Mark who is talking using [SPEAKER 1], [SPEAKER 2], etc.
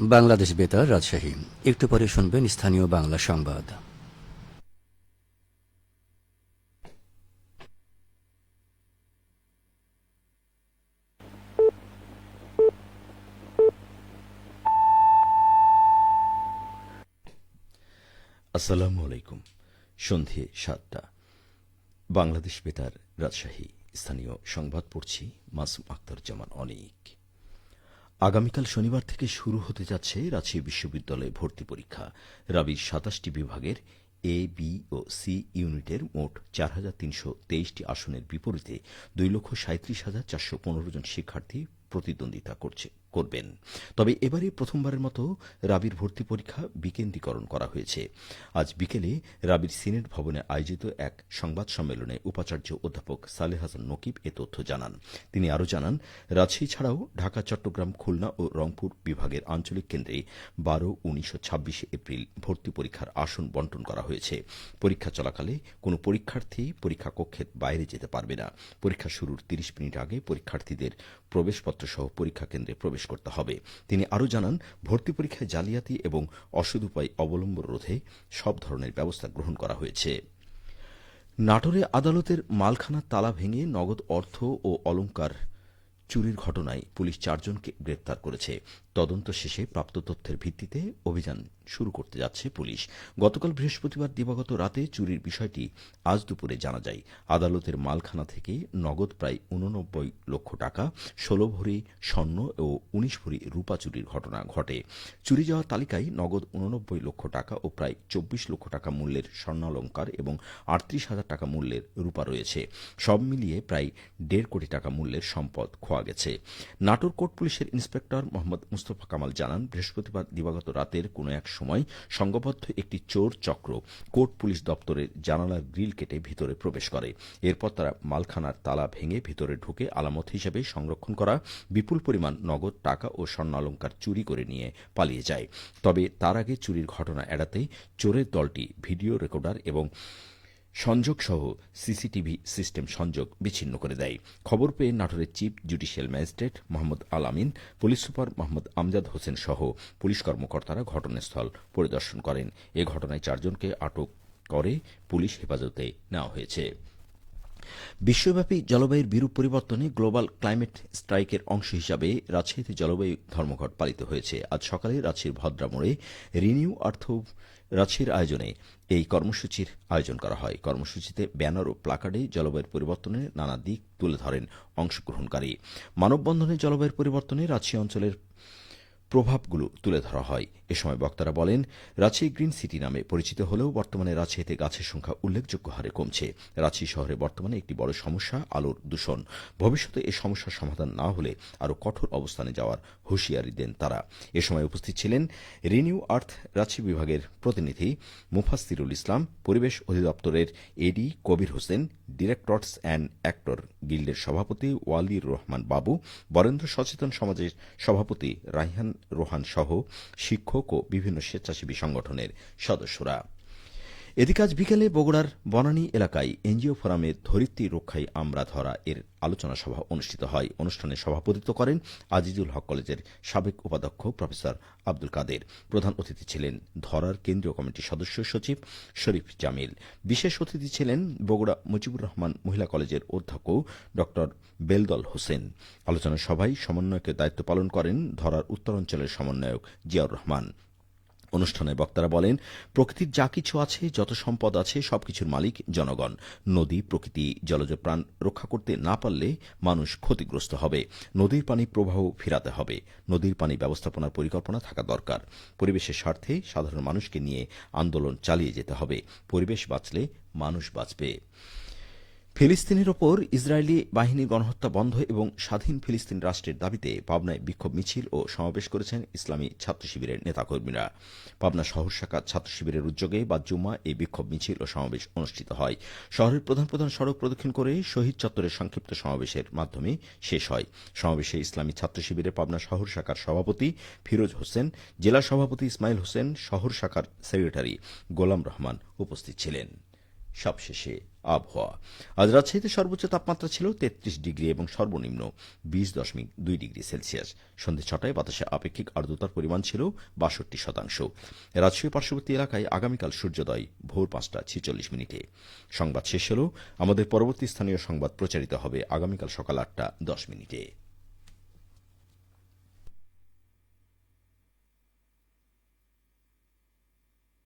[SPEAKER 1] বাংলাদেশ বেতার, রাজশাহী। একটু পরে শুনবেন স্থানীয় বাংলা সংবাদ।
[SPEAKER 2] আসসালামু আলাইকুম। সন্ধে সাতটা। বাংলাদেশ বেতার, রাজশাহী। স্থানীয় সংবাদ পড়ছি মাসুম আক্তার জামান অনেক। আগামীকাল শনিবার থেকে শুরু হতে যাচ্ছে রাজশাহী বিশ্ববিদ্যালয়ে ভর্তি পরীক্ষা। রাবির সাতাশটি বিভাগের এ বি ও সি ইউনিটের মোট চার হাজার তিনশো তেইশটি আসনের বিপরীতে দুই লক্ষ সাঁত্রিশ হাজার চারশো পনেরো জন শিক্ষার্থী প্রতিদ্বন্দ্বিতা করছে। করবেন। তবে এবারে প্রথমবারের মতো রাবির ভর্তি পরীক্ষা বিকেন্দ্রীকরণ করা হয়েছে। আজ বিকেলে রাবির সিনেট ভবনে আয়োজিত এক সংবাদ সম্মেলনে উপাচার্য অধ্যাপক সালেহ হাসান নকিব এ তথ্য জানান। তিনি আরও জানান, রাজশাহী ছাড়াও ঢাকা, চট্টগ্রাম, খুলনা ও রংপুর বিভাগের আঞ্চলিক কেন্দ্রে বারো, উনিশ ছাব্বিশে এপ্রিল ভর্তি পরীক্ষার আসন বন্টন করা হয়েছে। পরীক্ষা চলাকালে কোনো পরীক্ষার্থী পরীক্ষা কক্ষের বাইরে যেতে পারবে না। পরীক্ষা শুরুর তিরিশ মিনিট আগে পরীক্ষার্থীদের প্রবেশপত্র সহ পরীক্ষা কেন্দ্রে প্রবেশ করতে হবে। তিনি আরও জানান, ভর্তি পরীক্ষায় জালিয়াতি এবং অসদুপায় অবলম্বন রোধে সব ধরনের ব্যবস্থা গ্রহণ করা হয়েছে। নাটোরে আদালতের মালখানা তালা ভেঙে নগদ অর্থ ও অলঙ্কার চুরির ঘটনায় পুলিশ চারজনকে গ্রেপ্তার করেছে। তদন্ত শেষে প্রাপ্ত তথ্যের ভিত্তিতে অভিযান শুরু করতে যাচ্ছে পুলিশ। গতকাল বৃহস্পতিবার দিবাগত রাতে চুরির বিষয়টি আজ দুপুরে জানা যায়। আদালতের মালখানা থেকে নগদ প্রায় উননব্বই লক্ষ টাকা, ষোলো ভরি স্বর্ণ ও উনিশ ভরি রূপা চুরির ঘটনা ঘটে। চুরি যাওয়া তালিকায় নগদ উননব্বই লক্ষ টাকা ও প্রায় চব্বিশ লক্ষ টাকা মূল্যের স্বর্ণালঙ্কার এবং আটত্রিশ হাজার টাকা মূল্যের রূপা রয়েছে। সব মিলিয়ে প্রায় দেড় কোটি টাকা মূল্যের সম্পদ খোয়া গেছে। নাটোর কোর্ট পুলিশের ইন্সপেক্টর মোহাম্মদ মুস্তফা কামাল জানান, বৃহস্পতিবার দিবাগত রাতের কোনো এক সময় সংঘবদ্ধ একটি চোর চক্র কোর্ট পুলিশ দপ্তরের জানালার গ্রিল কেটে ভিতরে প্রবেশ করে। এরপর তারা মালখানার তালা ভেঙে ভিতরে ঢুকে আলামত হিসেবে সংরক্ষণ করা, বিপুল পরিমাণ নগদ টাকা ও স্বর্ণালঙ্কার চুরি করে নিয়ে পালিয়ে যায়। তবে তার আগে চুরির ঘটনা এড়াতেই চোরের দলটি ভিডিও রেকর্ডার এবং সংযোগ সহ সিসিটিভি সিস্টেম সংযোগ বিচ্ছিন্ন করে দেয়। খবর পেয়ে নাটোরের chief judicial magistrate Mohammad Al Amin, police super Mohammad Amjad Hossain সহ পুলিশ কর্মকর্তারা ঘটনাস্থল পরিদর্শন করেন। এ ঘটনায় চারজনকে আটক করে পুলিশ হেফাজতে নেওয়া হয়েছে। বিশ্বব্যাপী জলবায়ুর বিরূপ পরিবর্তনে গ্লোবাল ক্লাইমেট স্ট্রাইকের অংশ হিসাবে রাজশাহীতে জলবায়ু ধর্মঘট পালিত হয়েছে। আজ সকালে রাজশাহীর ভদ্রা মোড়ে রিনিউ আর্থ রাজশাহীর আয়োজনে এই কর্মসূচির আয়োজন করা হয়। কর্মসূচিতে ব্যানার ও প্লাকার্ডে জলবায়ুর পরিবর্তনের নানা দিক তুলে ধরেন অংশগ্রহণকারী। মানববন্ধনে জলবায়ুর পরিবর্তনে রাজশাহী অঞ্চলের প্রভাবগুলো তুলে ধরা হয়। এ সময় বক্তারা বলেন রাজশাহী গ্রিন সিটি নামে পরিচিত হলেও বর্তমানে রাজশাহীতে গাছের সংখ্যা উল্লেখযোগ্য হারে কমছে। রাজশাহী শহরে বর্তমানে একটি বড় সমস্যা, আলোর দূষণ। ভবিষ্যতে এ সমস্যার সমাধান না হলে আরও কঠোর অবস্থানে যাওয়ার হুঁশিয়ারি দেন তারা। এ সময় উপস্থিত ছিলেন রিনিউ আর্থ রাজশাহী বিভাগের প্রতিনিধি মুফাস্তিরুল ইসলাম, পরিবেশ অধিদপ্তরের AD Kabir Hossain, directors and actor গিল্ডের সভাপতি ওয়ালির রহমান বাবু, বরেন্দ্র সচেতন সমাজের সভাপতি রাইহান রোহান সহ শিক্ষক ও বিভিন্ন স্বেচ্ছাসেবী সংগঠনের সদস্যরা। এদিকে আজ বিকেলে বগুড়ার বনানী এলাকায় এনজিও ফোরামের ধরিত্রী রক্ষায় আমরা ধরা এর আলোচনা সভা অনুষ্ঠিত হয়। অনুষ্ঠানে সভাপতিত্ব করেন আজিজুল হক কলেজের সাবেক উপাধ্যক্ষ প্রফেসর আব্দুল কাদের। প্রধান অতিথি ছিলেন ধরার কেন্দ্রীয় কমিটির সদস্য সচিব শরীফ জামিল। বিশেষ অতিথি ছিলেন বগুড়া মুজিবুর রহমান মহিলা কলেজের অধ্যক্ষ ড বেলদল হোসেন। আলোচনা সভায় সমন্বয়কের দায়িত্ব পালন করেন ধরার উত্তরাঞ্চলের সমন্বয়ক জিয়াউর রহমান। অনুষ্ঠানে বক্তারা বলেন, প্রকৃতির যা কিছু আছে, যত সম্পদ আছে, সবকিছুর মালিক জনগণ। নদী প্রকৃতি, জলজ প্রাণ রক্ষা করতে না পারলে মানুষ ক্ষতিগ্রস্ত হবে। নদীর পানি প্রবাহ ফিরাতে হবে। নদীর পানি ব্যবস্থাপনার পরিকল্পনা থাকা দরকার। পরিবেশের স্বার্থে সাধারণ মানুষকে নিয়ে আন্দোলন চালিয়ে যেতে হবে। পরিবেশ বাঁচলে মানুষ বাঁচবে। ফিলিস্তিনের ওপর ইসরায়েলি বাহিনীর গণহত্যা বন্ধ এবং স্বাধীন ফিলিস্তিন রাষ্ট্রের দাবিতে পাবনায় বিক্ষোভ মিছিল ও সমাবেশ করেছেন ইসলামী ছাত্র শিবিরের নেতাকর্মীরা। পাবনা শহর শাখা ছাত্র শিবিরের উদ্যোগে বা জুম্মা এই বিক্ষোভ মিছিল ও সমাবেশ অনুষ্ঠিত হয়। শহরের প্রধান প্রধান সড়ক প্রদক্ষিণ করে শহীদ চত্বরের সংক্ষিপ্ত সমাবেশের মাধ্যমে শেষ হয়। সমাবেশে ইসলামী ছাত্র শিবিরের পাবনা শহর শাখার সভাপতি ফিরোজ হোসেন, জেলা সভাপতি ইসমাইল হোসেন, শহর শাখার সেক্রেটারি গোলাম রহমান উপস্থিত ছিলেন। সবশেষে আবহাওয়া। আজ রাজশাহীতে সর্বোচ্চ তাপমাত্রা ছিল তেত্রিশ ডিগ্রি এবং সর্বনিম্ন বিশ দশমিক দুই ডিগ্রি সেলসিয়াস। সন্ধ্যে ছটায় বাতাসে আপেক্ষিক আর্দ্রতার পরিমাণ ছিল বাষট্টি শতাংশ। রাজশাহী পার্শ্ববর্তী এলাকায় আগামীকাল সূর্যোদয়, ভোর পাঁচটা ছিচল্লিশ মিনিটে। সংবাদ শেষ হল। আমাদের পরবর্তী স্থানীয় সংবাদ প্রচারিত হবে আগামীকাল সকাল আটটা দশ মিনিটে।